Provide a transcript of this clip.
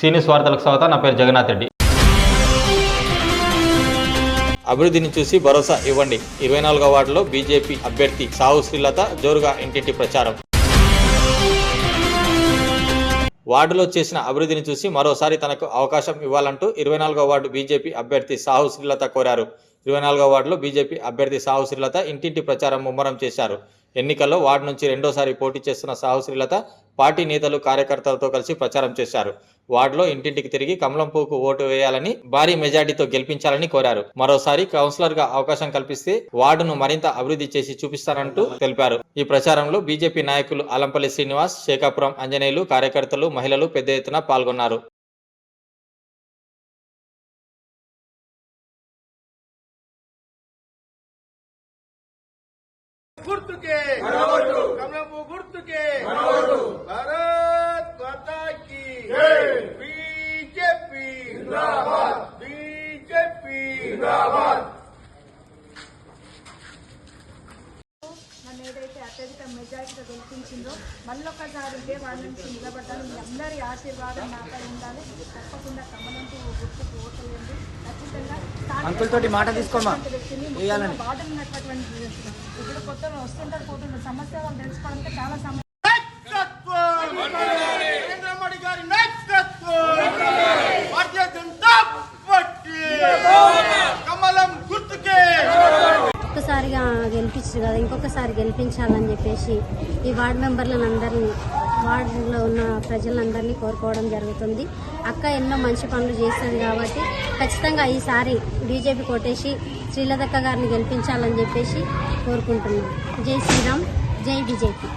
సీనియస్ వార్తలకు స్వాగతం. నా పేరు జగన్నాథ్ రెడ్డి. అభివృద్ధిని చూసి భరోసా ఇవ్వండి. ఇరవై నాలుగో వార్డులో బీజేపీ అభ్యర్థి సాహు శ్రీలత జోరుగా ఇంటింటి ప్రచారం. వార్డులో చేసిన అభివృద్ధిని చూసి మరోసారి తనకు అవకాశం ఇవ్వాలంటూ ఇరవై నాలుగో వార్డు బీజేపీ అభ్యర్థి సాహు శ్రీలత కోరారు. ఇరవై నాలుగో వార్డులో బీజేపీ అభ్యర్థి సాహు శ్రీలత ఇంటింటి ప్రచారం ముమ్మరం చేశారు. ఎన్నికల్లో వార్డు నుంచి రెండోసారి పోటీ చేస్తున్న సాహు పార్టీ నేతలు కార్యకర్తలతో కలిసి ప్రచారం చేశారు. వార్డులో ఇంటింటికి తిరిగి కమలం పువ్వుకు ఓటు వేయాలని భారీ మెజార్టీతో గెలిపించాలని కోరారు. మరోసారి కౌన్సిలర్గా అవకాశం కల్పిస్తే వార్డును మరింత అభివృద్ధి చేసి చూపిస్తానంటూ తెలిపారు. ఈ ప్రచారంలో బీజేపీ నాయకులు అలంపల్లి శ్రీనివాస్ శేఖాపురం అంజనేయులు కార్యకర్తలు మహిళలు పెద్ద ఎత్తున పాల్గొన్నారు. గుర్తుకే. కమలపు గుర్తుకే. భారత్ మాతా కి బీజేపీ. బీజేపీ. నన్ను ఏదైతే అత్యధిక మెజారిటీతో గెలిపించిందో మళ్ళొక్కసారి ఇదే వాళ్ళ నుంచి నిలబడ్డాను. మీ అందరి ఆశీర్వాదం నాపై ఉండాలి. తప్పకుండా కమలంతో గుర్తుకు ఖచ్చితంగా అంకుల్ తోటి మాట తీసుకోమా వేయాలని. ఒక్కసారిగా గెలిపించారు కదా ఇంకొకసారి గెలిపించాలని చెప్పేసి ఈ వార్డు మెంబర్లను అందరినీ వార్డులో ఉన్న ప్రజలందరినీ కోరుకోవడం జరుగుతుంది. అక్క ఎన్నో మంచి పనులు చేస్తుంది కాబట్టి ఖచ్చితంగా ఈసారి బీజేపీ కొట్టేసి శ్రీలతక్క గారిని గెలిపించాలని చెప్పేసి కోరుకుంటున్నాం. జై శ్రీరామ్ జై బీజేపీ.